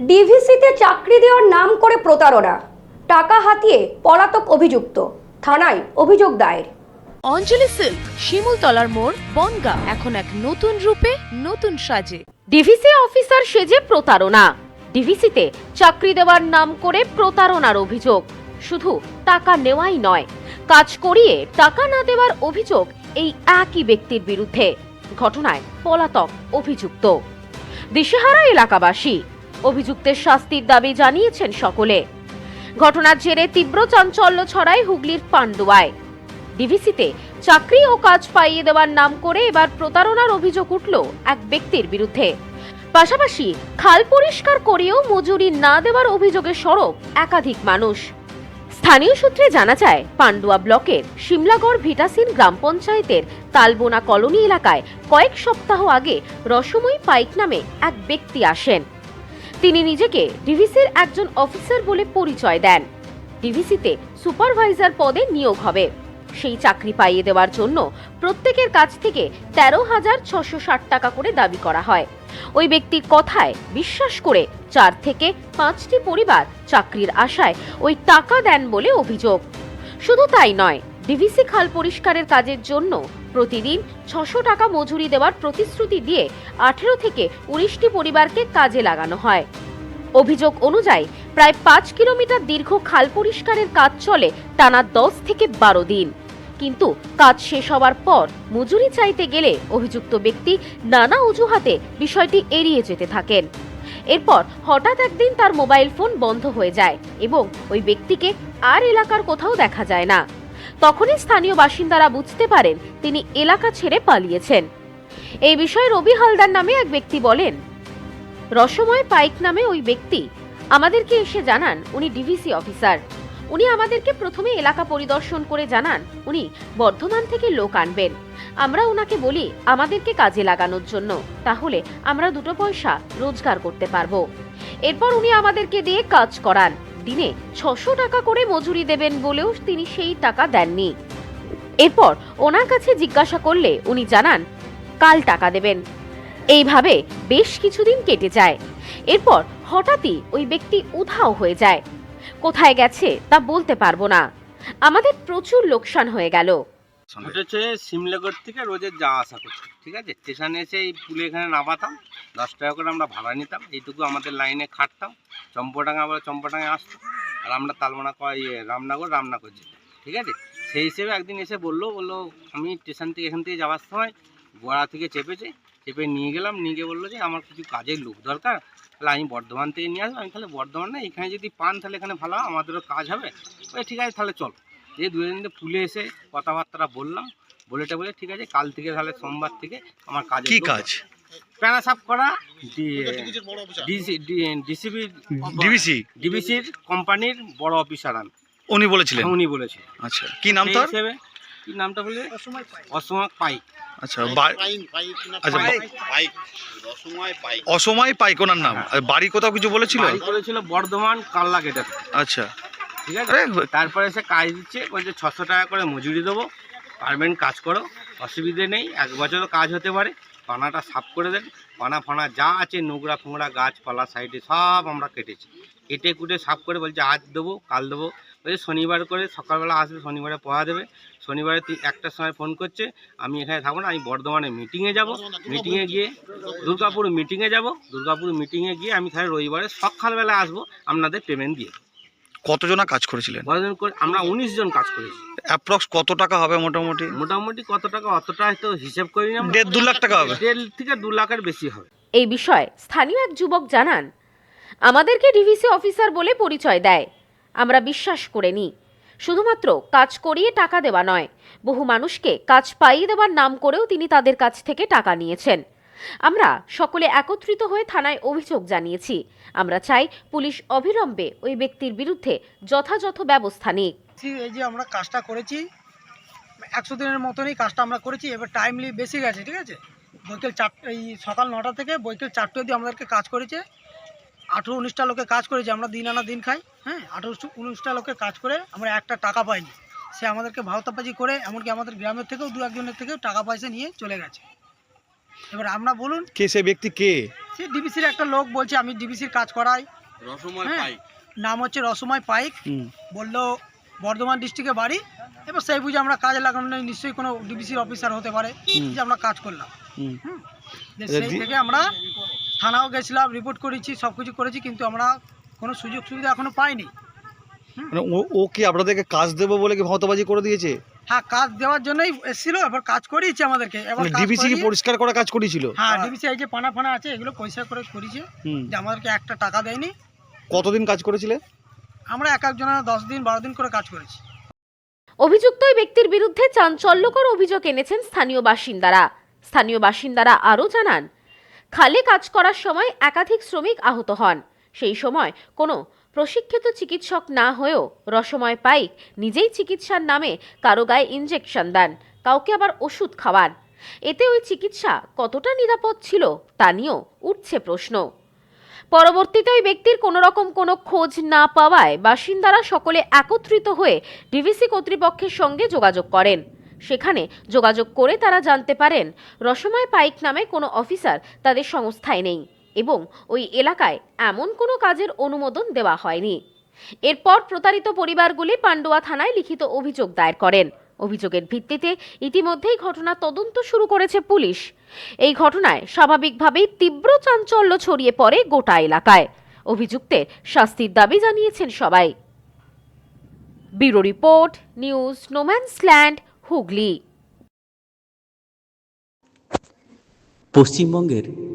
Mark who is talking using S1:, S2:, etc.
S1: ডিভিসিতে চাকরি দেওয়ার নাম করে প্রতারণা। টাকা হাতিয়ে পলাতক অভিযুক্ত। থানায় অভিযোগ দায়ের।
S2: অঞ্জলি সিল্ক, শিমুলতলার মোড়, বনগা। এখন এক নতুন রূপে, নতুন সাজে।
S3: ডিভিসি অফিসার সেজে প্রতারণা। ডিভিসিতে চাকরি দেওয়ার নাম করে প্রতারণার অভিযোগ। শুধু টাকা নেওয়াই নয়, কাজ করিয়ে টাকা না দেওয়ার অভিযোগ এই একই ব্যক্তির বিরুদ্ধে। ঘটনায় পলাতক অভিযুক্ত। দিশেহারা এলাকাবাসী অভিযুক্তের শাস্তির দাবি জানিয়েছেন সকলে। ঘটনার জেরে তীব্র চাঞ্চল্য ছড়ায় হুগলির পান্ডুয়ায়। ডিভিসিতে চাকরি ও কাজ পাইয়ে দেওয়ার নাম করে এবার প্রতারণার অভিযোগ উঠল এক ব্যক্তির বিরুদ্ধে। পাশাপাশি খাল পরিষ্কার করেও মজুরি না দেওয়ার অভিযোগে সরব একাধিক মানুষ। স্থানীয় সূত্রে জানা যায়, পান্ডুয়া ব্লকের শিমলাগড় ভিটাসিন গ্রাম পঞ্চায়েতের তালবোনা কলোনি এলাকায় কয়েক সপ্তাহ আগে রসময়ী পাইক নামে এক ব্যক্তি আসেন। তিনি নিজেকে ডিভিসির একজন অফিসার বলে পরিচয় দেন। ডিভিসিতে সুপারভাইজার পদে নিয়োগ হবে। সেই চাকরি পাইয়ে দেওয়ার জন্য প্রত্যেকের কাছ থেকে তেরো হাজার ছশো ষাট টাকা করে দাবি করা হয়। ওই ব্যক্তির কথায় বিশ্বাস করে চার থেকে পাঁচটি পরিবার চাকরির আশায় ওই টাকা দেন বলে অভিযোগ। শুধু তাই নয় ডিভিসি খাল পরিষ্কারের কাজের জন্য প্রতিদিন ছশো টাকা মজুরি দেওয়ার প্রতিশ্রুতি দিয়ে আঠেরো থেকে উনিশটি পরিবারকে কাজে লাগানো হয়। অভিযোগ অনুযায়ী, প্রায় পাঁচ কিলোমিটার দীর্ঘ খাল পরিষ্কারের কাজ চলে টানা দশ থেকে বারো দিন। কিন্তু কাজ শেষ হওয়ার পর মজুরি চাইতে গেলে অভিযুক্ত ব্যক্তি নানা অজুহাতে বিষয়টি এড়িয়ে যেতে থাকেন। এরপর হঠাৎ একদিন তার মোবাইল ফোন বন্ধ হয়ে যায় এবং ওই ব্যক্তিকে আর এলাকার কোথাও দেখা যায় না। তখনই স্থানীয় বাসিন্দারা বুঝতে পারেন তিনি এলাকা ছেড়ে পালিয়েছেন। এই বিষয়ে রবি হালদার নামে এক ব্যক্তি বলেন, রসময় পাইক নামে ওই ব্যক্তি আমাদেরকে এসে জানান, উনি ডিভিসি অফিসার। উনি আমাদেরকে প্রথমে এলাকা পরিদর্শন করে জানান, উনি বর্ধমান থেকে লোক আনবেন। আমরা ওনাকে বলি, আমাদেরকে কাজে লাগানোর জন্য। তাহলে আমরা দুটো পয়সা রোজগার করতে পারব। এরপর উনি আমাদেরকে দিয়ে কাজ করান। দিনে ছশো টাকা করে মজুরি দেবেন বলেও তিনি সেই টাকা দেননি। এরপর ওনার কাছে জিজ্ঞাসা করলে উনি জানান, কাল টাকা দেবেন। এইভাবে বেশ কিছুদিন কেটে যায়। এরপর হঠাৎই ওই ব্যক্তি উধাও হয়ে যায়। কোথায় গেছে তা বলতে পারব না। আমাদের প্রচুর লোকসান হয়ে গেল।
S4: ঘটেছে সিমলাগড় থেকে রোজের যাওয়া আসা করছি, ঠিক আছে? স্টেশনে এসে এই পুলে এখানে নামাতাম, দশ টাকা করে আমরা ভাড়া নিতাম, এইটুকু আমাদের লাইনে খাটতাম, চম্পটাঙ্গা বলে চম্পটাঙ্গা আসতো আর আমরা তালমানা ইয়ে রামনগর রামনগর যেতাম, ঠিক আছে? সেই হিসেবে একদিন এসে বলল বলল, আমি স্টেশন থেকে এখান থেকে যাওয়ার সময় গোড়া থেকে চেপেছে, চেপে নিয়ে গেলাম, নিয়ে গিয়ে বলল যে, আমার কিছু কাজের লোক দরকার, তাহলে আমি বর্ধমান থেকে নিয়ে আসব, আমি তাহলে বর্ধমান না এখানে যদি পান, তাহলে এখানে ভালো আমাদেরও কাজ হবে ঠিক আছে, তাহলে চল। যে দু দিন পুলে এসে কথাবার্তা বললাম বলেটা বলে ঠিক আছে কাল থেকে তাহলে সোমবার থেকে আমার কাজ
S5: কি কাজ?
S4: প্যানা সাফ করা ডিসিবি
S5: ডিবিসি?
S4: ডিবিসির কোম্পানির বড় অফিসার আমি।
S5: উনি বলেছিলেন?
S4: উনি বলেছে
S5: আচ্ছা কি নাম তার?
S4: কি নামটা বলে অসময় পাই
S5: আচ্ছা আচ্ছা অসময় পাইক। ওনার নাম। আর বাড়ি কোথাও কিছু বলেছিল?
S4: বাড়ি করেছিল বর্ধমান কাল্লা গেটের
S5: আচ্ছা।
S4: ঠিক আছে? তারপরে সে কাজ দিচ্ছে বলছে ছশো টাকা করে মজুরি দেবো। পারবেন কাজ করো অসুবিধে নেই এক বছরও কাজ হতে পারে। পানাটা সাফ করে দেন। পানা ফানা যা আছে নোংরা ফোংরা গাছপালা সাইডে সব আমরা কেটেছি। কেটে কুটে সাফ করে বলছে আজ দেবো কাল দেবো। বলছে শনিবার করে সকালবেলা আসবে শনিবারে পড়া দেবে। শনিবারে তুই একটার সময় ফোন করছে আমি এখানে থাকব না আমি বর্ধমানে মিটিংয়ে যাব। মিটিংয়ে গিয়ে দুর্গাপুর মিটিংয়ে যাব। দুর্গাপুর মিটিংয়ে গিয়ে আমি তাহলে রবিবারে সকালবেলা আসব আপনাদের পেমেন্ট দিয়ে।
S5: কতজনা কাজ করেছিলেন?
S4: কতজন করে আমরা উনিশ জন কাজ করেছি।
S5: অ্যাপ্রক্স কত টাকা হবে মোটামুটি?
S4: মোটামুটি কত টাকা অতটা হয়তো হিসেব করি না
S5: দেড় দু লাখ টাকা হবে।
S4: দেড় থেকে দু লাখের বেশি হবে।
S3: এই বিষয়ে স্থানীয় এক যুবক জানান আমাদেরকে ডিভিসি অফিসার বলে পরিচয় দেয়। আমরা বিশ্বাস করে নিই। শুধুমাত্র কাজ করিয়ে টাকা দেওয়া নয় বহু মানুষকে কাজ পাইয়ে দেওয়ার নাম করেও তিনি তাদের কাছ থেকে টাকা নিয়েছেন। আমরা সকলে একত্রিত হয়ে থানায় অভিযোগ জানিয়েছি। আমরা চাই পুলিশ অবিলম্বে ওই ব্যক্তির বিরুদ্ধে যথাযথ ব্যবস্থা নিক।
S6: এই যে আমরা কাজটা করেছি, একশো দিনের মতনই কাজটা আমরা করেছি, এবার টাইমলি বেশি গেছে ঠিক আছে? বৈকাল চার, এই সকাল নটা থেকে বৈকাল চারটে অবধি আমাদেরকে কাজ করেছে। আঠেরো উনিশটা লোকে কাজ করেছে, আমরা দিন আনা দিন খাই হ্যাঁ? আঠেরো উনিশটা লোকে কাজ করে আমরা একটা টাকা পাইনি। সে আমাদেরকে ভাওতাবাজি করে, এমনকি আমাদের গ্রামের থেকেও দু একজনের থেকেও টাকা পয়সা নিয়ে চলে গেছে। এবার আমরা বলুন
S5: কে সে ব্যক্তি কে?
S6: সে ডিবিসির একটা লোক বলছে আমি ডিবিসির কাজ করাই।
S4: রসময়
S6: হ্যাঁ।
S4: পাইক।
S6: নাম হচ্ছে রসময় পাইক। বলল বর্ধমান ডিস্ট্রিক্টে বাড়ি। এবার সেই বুঝে আমরা কাজে লাগানো নেই, নিশ্চয়ই কোনো ডিবিসির অফিসার হতে পারে। যে আমরা কাজ করলাম।
S5: আচ্ছা,
S6: সেই থেকে আমরা থানাও গেছিলাম রিপোর্ট করেছি সব কিছু করেছি কিন্তু আমরা কোনো সুযোগ সুবিধা এখনও পাইনি।
S5: মানে ও ও কি আপনাদেরকে কাজ দেবো বলে কি ভতবাজি করে দিয়েছে?
S6: হ্যাঁ কাজ দেওয়ার জন্যই এসেছিল এবার কাজ করিয়েছে আমাদেরকে। এবার
S5: ডিবিসি কি পরিষ্কার করা কাজ করেছিল
S6: হ্যাঁ ডিবিসি এই যে পানা ফানা আছে এগুলো পয়সা করে করেছে
S5: হুম।
S6: যে আমাদেরকে একটা টাকা দেয়নি।
S5: কতদিন কাজ করেছিলে?
S6: আমরা এক একজনের দশ দিন বারো দিন করে কাজ করেছি।
S3: অভিযুক্ত ওই ব্যক্তির বিরুদ্ধে চাঞ্চল্যকর অভিযোগ এনেছেন স্থানীয় বাসিন্দারা। স্থানীয় বাসিন্দারা আরও জানান খালে কাজ করার সময় একাধিক শ্রমিক আহত হন। সেই সময় কোনো প্রশিক্ষিত চিকিৎসক না হয়েও রসময় পাইক নিজেই চিকিৎসার নামে কারও গায়ে ইঞ্জেকশন দেন, কাউকে আবার ওষুধ খাওয়ান। এতে ওই চিকিৎসা কতটা নিরাপদ ছিল তা নিয়েও উঠছে প্রশ্ন। পরবর্তীতে ওই ব্যক্তির কোনো রকম কোনো খোঁজ না পাওয়ায় বাসিন্দারা সকলে একত্রিত হয়ে ডিভিসি কর্তৃপক্ষের সঙ্গে যোগাযোগ করেন। সেখানে যোগাযোগ করে তারা জানতে পারেন, রসময় পাইক নামে কোনো অফিসার তাদের সংস্থায় নেই। এবং ওই এলাকায় এমন কোনো কাজের অনুমোদন দেওয়া হয়নি। এরপর প্রতারিত পরিবারগুলি পান্ডুয়া থানায় লিখিত অভিযোগ দায়ের করেন। অভিযোগের ভিত্তিতে ইতিমধ্যেই ঘটনা তদন্ত শুরু করেছে পুলিশ। এই ঘটনায় স্বাভাবিকভাবেই তীব্র চাঞ্চল্য ছড়িয়ে পড়ে গোটা এলাকায়। অভিযুক্তের শাস্তির দাবি জানিয়েছেন সবাই। Bureau report, news no man's land Hooghly.
S7: পশ্চিমবঙ্গের